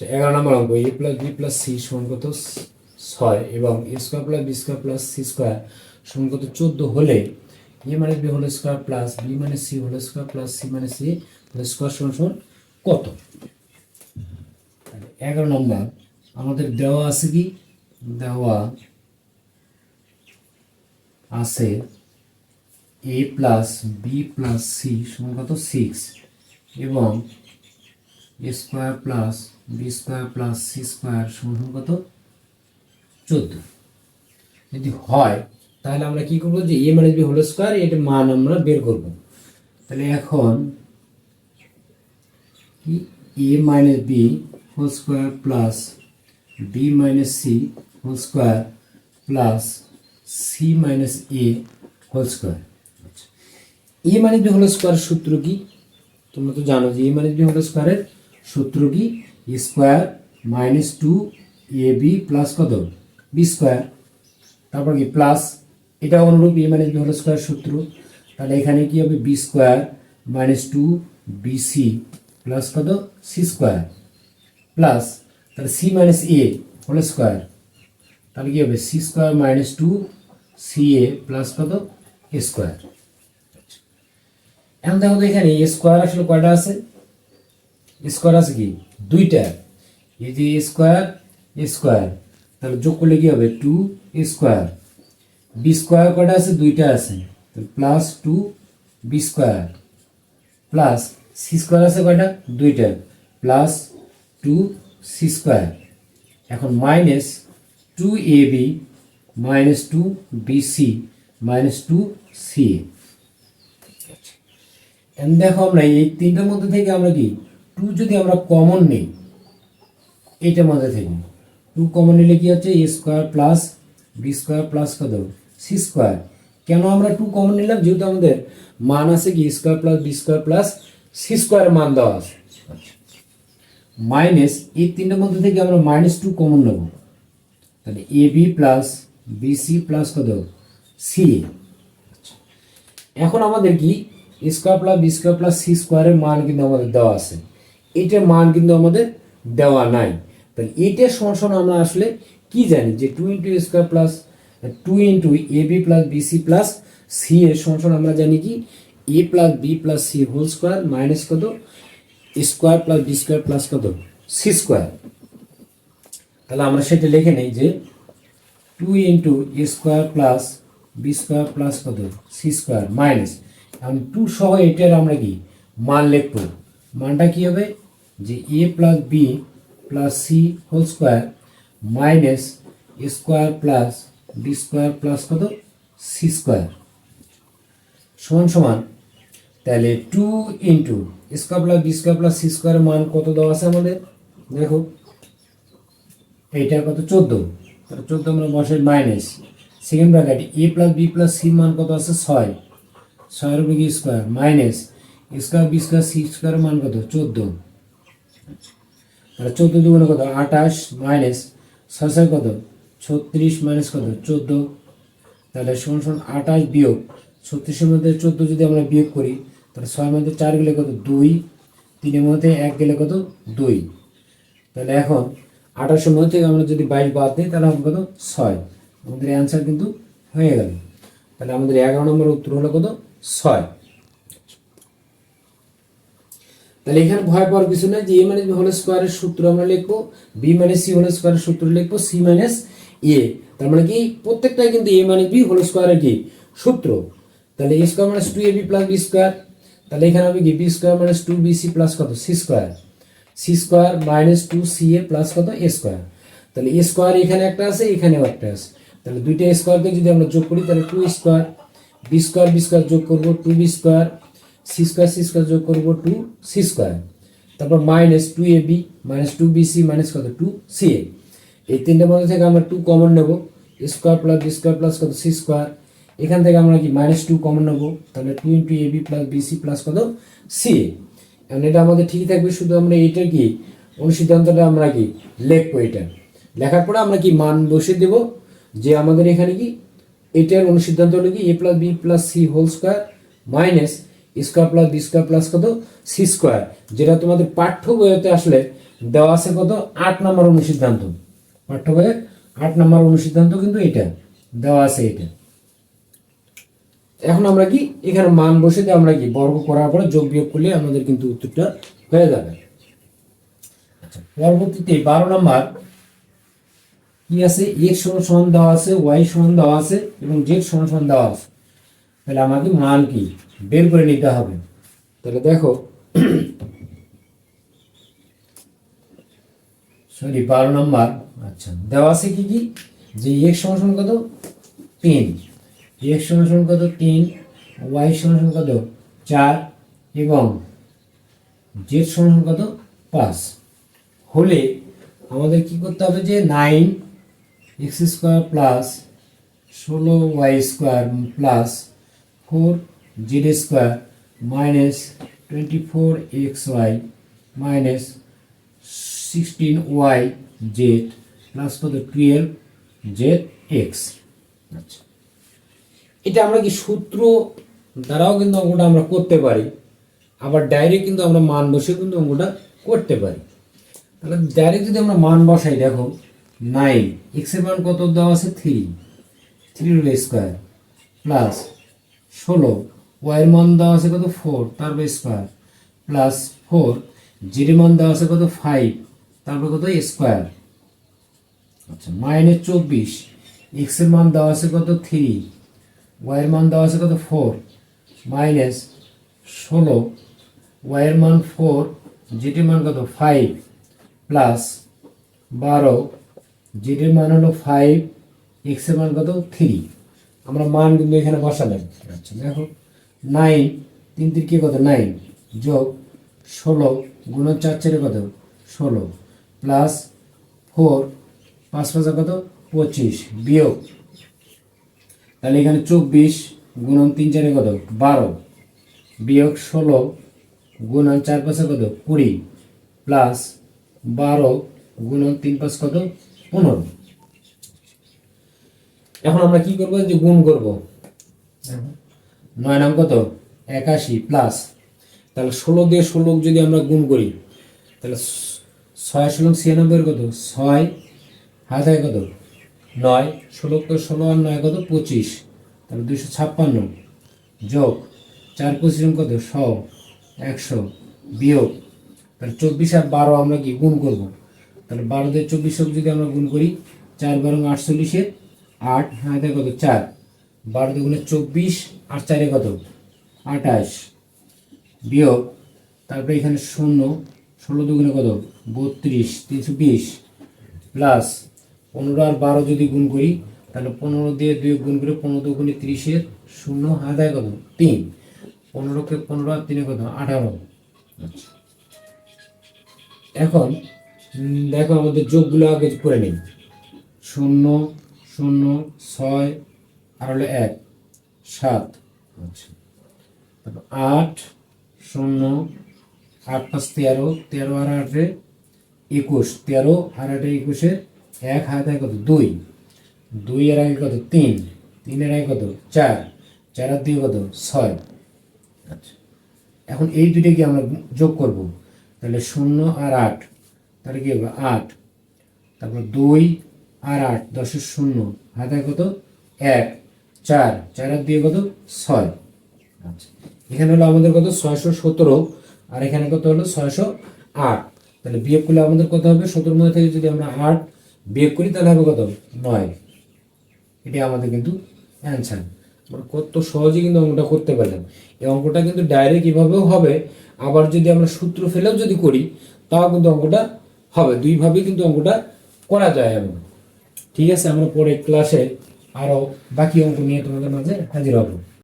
আচ্ছা, এগারো নম্বর অঙ্ক A plus B plus C সমান কত ছয় এবং A square plus B square plus C square সমান কত চোদ্দ হলে এ মানে B whole square plus B মানে C whole square plus C মানে সি হোল স্কোয়ার সমান সমান কত? এগারো নম্বর আমাদের দেওয়া আছে কি? দেওয়া আছে A plus B plus C সমান কত সিক্স এবং A square plus B square plus C square সমান কত? চোদ্দ। যদি হয়, তাহলে আমরা কি করব যে A minus B whole square এটার মান আমরা বের করব। তাহলে এখন A minus B whole square plus B minus C whole square plus C minus A whole square A minus B whole square সূত্র কি? তোমরা তো জানো যে এ মাইনাস বি হোল স্কোয়ারের সূত্র কি? Square minus two A B plus কত? B square. তারপর কি? প্লাস। এটা অনুরূপ A minus B whole square সূত্র। তাহলে এখানে কি হবে? B square minus two B C plus কত? C square. প্লাস। তাহলে C minus A whole square. তাহলে কি হবে? C square minus two C A plus কত? A square. এখন দেখো তো এখানে এ স্কোয়ার আসলে কয়টা আছে? স্কোয়ার আছে কি? দুইটা। এই যে স্কোয়ার স্কোয়ার। তাহলে যোগ করলে কি হবে? Two square. বি স্কোয়ার কয়টা আছে? দুইটা আছে। Plus two B square. Plus C square আছে কয়টা? দুইটা। Plus two C square. এখন minus two A B minus two B C minus two C এখন দেখো আমরা এই তিনটার মধ্যে থেকে আমরা কি টু যদি আমরা কমন নিই এইটার মধ্যে থেকে। টু কমন নিলে কি হচ্ছে? A square plus B square plus কত সি স্কোয়ার। কেন আমরা টু কমন নিলাম? যেহেতু আমাদের মান আছে কি? Square plus B square plus C স্কোয়ারের মান দেওয়া আছে। মাইনাস এই তিনটার মধ্যে থেকে আমরা মাইনাস টু কমন নেব। তাহলে A B plus B C plus কত সি এখন আমাদের কি? Square plus B square plus C স্কোয়ারের মান কিন্তু আমাদের দেওয়া আছে। এটার মান কিন্তু আমাদের দেওয়া নাই। তাহলে এটার সমান আমরা আসলে কি জানি যে two into square plus two into A B plus B C plus C এর সমান আমরা জানি কি? A plus B plus C whole square minus কত? Square plus B square plus কত? সি স্কোয়ার তাহলে আমরা সেটা লিখে নেই যে two into A square plus B square plus কত? সি স্কোয়ার মাইনাস এখন টু সহ এটার আমরা কি? মান লিখব। মানটা কি হবে? যে A plus B plus C whole square minus square plus B square plus কত? সি স্কোয়ার সমান সমান, তাহলে two into square plus B square plus C স্কোয়ারের মান কত দেওয়া আছে আমাদের? দেখো, এইটা কত? চোদ্দ। তাহলে চোদ্দ আমরা বসে minus second bracket A plus B plus C মান কত আছে? ছয়। ছয়ের উপরে square minus square B square C স্কোয়ারের মান কত? চোদ্দ। তাহলে চোদ্দ দুগুণে কত? আঠাশ মাইনাস ছয় ছয় কত? ছত্রিশ মাইনাস কত? চোদ্দ। তাহলে শোন শোন আঠাশ বিয়োগ। ছত্রিশের মধ্যে চোদ্দ যদি আমরা বিয়োগ করি, তাহলে ছয়ের মধ্যে চার গেলে কত? দুই। তিনের মধ্যে এক গেলে কত? দুই। তাহলে এখন আঠাশের মধ্যে আমরা যদি বাইশ বাদ দিই, তাহলে হবে কত? ছয়। আমাদের অ্যান্সার কিন্তু হয়ে গেল। তাহলে আমাদের এগারো নম্বর উত্তর হলো কত? ছয়। তাহলে এখানে ভয় পাওয়ার কিছু না যে এ মাইনাস বি হোল স্কোয়ারের সূত্র আমরা লিখব বি মাইনাস সি হোল স্কোয়ারের সূত্র লিখব সি মাইনাস এ তার মানে কি? প্রত্যেকটাই কিন্তু এ মাইনাস বি হোল স্কোয়ারের কি? সূত্র। তাহলে A square minus two A B plus B square তাহলে এখানে হবে কি? B square minus two B C plus কত? C square C square minus two C A plus কত? এ স্কোয়ার তাহলে এ স্কোয়ার এখানে একটা আছে, এখানেও একটা আছে। তাহলে দুইটা স্কোয়ারকে যদি আমরা যোগ করি, তাহলে two square B square B square যোগ করব two B square C square C square যোগ করব টু সি স্কোয়ার। তারপর minus two A B minus two B C minus কত? টু সি এ এই তিনটের মধ্যে থেকে আমরা টু কমন নেব। Square plus B square plus কত? C square. এখান থেকে আমরা কি মাইনাস টু কমন নেব? তাহলে two into A B plus B C plus কত? সি এ এখন এটা আমাদের ঠিকই থাকবে, শুধু আমরা এইটার কি? অনুসিদ্ধান্তটা আমরা কি? লিখব এটা। লেখার পরে আমরা কি মান বসে দেব? যে আমাদের এখানে কি? এটার অনুসিদ্ধান্ত হলো কি? A plus B plus C whole square minus square plus B square plus কত? C square. যেটা তোমাদের পাঠ্য বইতে আসলে দেওয়া আছে কত? আট নম্বর অনুসিদ্ধান্ত। পাঠ্য বইয়ে আট নম্বর অনুসিদ্ধান্ত কিন্তু এটা দেওয়া আছে এটা এখন আমরা কি? এখানে মান বসে আমরা কি? বর্গ করার পরে যোগ বিয়োগ করলে আমাদের কিন্তু উত্তরটা হয়ে যাবে। আচ্ছা পরবর্তীতে বারো নম্বর। কি আছে? এক্স সমান সমান দেওয়া আছে ওয়াই সমান দেওয়া আছে এবং জেড সমান সমান দেওয়া আছে। তাহলে আমাকে মান কি? বের করে নিতে হবে। তাহলে দেখো, সরি, বারো নম্বর। আচ্ছা দেওয়া আছে কি কি? যে এক্স সমান কত? তিন। এক্স সমান কত? তিন। ওয়াই সমান কত? চার। এবং জেড সমান কত? পাঁচ। হলে আমাদের কি করতে হবে যে নাইন এক্স স্কোয়ার প্লাস ষোলো Y square plus four Z square minus twenty four X Y minus sixteen Y Z plus কত? Twelve Z X. আচ্ছা। এটা আমরা কি সূত্র দ্বারাও কিন্তু অঙ্কটা আমরা করতে পারি, আবার ডাইরেক্ট কিন্তু আমরা মান বসে কিন্তু অঙ্কটা করতে পারি। তাহলে ডাইরেক্ট যদি আমরা মান বসাই, দেখো নাইন এক্সের মান কত দেওয়া আছে? Three three rule square plus ষোলো। ওয়াইয়ের মান দেওয়া আছে কত? ফোর, তারপর স্কোয়ার। প্লাস ফোর, জির মান দেওয়া আছে কত? ফাইভ, তারপর কত? স্কোয়ার। আচ্ছা মাইনাস চব্বিশ। এক্সের মান দেওয়া আছে কত? থ্রি। ওয়াইয়ের মান দেওয়া আছে কত? ফোর, মাইনাস ষোলো। ওয়াইয়ের মান ফোর, জিটির মান কত? ফাইভ, প্লাস বারো। জিটির মান হলো ফাইভ এক্সের মান কত? থ্রি। আমরা মান কিন্তু এখানে বসালাম। আচ্ছা দেখো, নাইন, তিন তিন কি কত? নাইন। যোগ ষোলো, গুণন চার চারে কত? ষোলো। প্লাস ফোর, পাঁচ পাঁচা কত? পঁচিশ। বিয়োগ। তাহলে এখানে চব্বিশ, গুণন তিন চারে কত? বারো। বিয়োগ ষোলো, গুণন চার পাঁচে কত? কুড়ি। প্লাস বারো, গুণন তিন পাঁচ কত? পনেরো। এখন আমরা কি করব? যে গুণ করব। নয় নাম কত? একাশি প্লাস তাহলে ষোলো দিয়ে ষোলো যদি আমরা গুণ করি, তাহলে ছয় ষোলো ছিয়ানব্বই কত? ছয়। হাতায় কত? নয়। ষোলো তো ষোলো আর নয় কত? পঁচিশ। তাহলে দুশো ছাপ্পান্ন। যোগ চার পঁচিশ কত? শ। একশো। বিয়োগ। তাহলে চব্বিশ আর বারো আমরা কি গুণ করব? তাহলে বারো দিয়ে চব্বিশ যদি আমরা গুণ করি, চার বারো আটচল্লিশে আট হাতে কত? চার। বারো দুগুণে চব্বিশ আর চারে কত? আঠাশ। বিয়োগ তারপরে এখানে শূন্য ষোলো দুগুণে কত? বত্রিশ তিনশো বিশ। প্লাস পনেরো আর বারো যদি গুণ করি তাহলে পনেরো দিয়ে দুই গুণ করে পনেরো দুগুণে তিরিশের শূন্য হাতায় কত? তিন। পনেরোকে পনেরো আর তিনে কত? আঠারো। আচ্ছা। এখন দেখো আমাদের যোগগুলো আগে করে নিই। শূন্য শূন্য ছয় আর হলো এক সাত। আচ্ছা। তারপর আট শূন্য আট পাঁচ তেরো তেরো আর আটে একুশ তেরো আর আটে একুশে এক হাতে কত? দুই। দুই এর আগে কত? তিন। তিনের আগে কত? চার। চার আর দিয়ে কত? ছয়। আচ্ছা। এখন এই দুইটাকে আমরা যোগ করব? তাহলে শূন্য আর আট তাহলে কি হবে? আট। তারপর দুই আর আট, দশের শূন্য। হাতে কত? এক, চার চার আর দিয়ে কত? ছয়। আচ্ছা। এখানে হলো আমাদের কত? ছয়শো সতেরো। আর এখানে কত হলো? ছয়শো আট। তাহলে বিয়োগ করলে আমাদের কত হবে? সতেরোর মধ্যে থেকে যদি আমরা আট বিয়োগ করি, তাহলে হবে কত? নয়। এটি আমাদের কিন্তু অ্যান্সার। আমরা কত সহজে কিন্তু অঙ্কটা করতে পারলাম। এই অঙ্কটা কিন্তু ডাইরেক্ট এভাবেও হবে। আবার যদি আমরা সূত্র ফেলেও যদি করি, তাও কিন্তু অঙ্কটা হবে। দুইভাবেই কিন্তু অঙ্কটা করা যায় এমন ঠিক আছে আমরা পরে ক্লাসে আরও বাকি অঙ্ক নিয়ে তোমাদের মাঝে হাজির হব।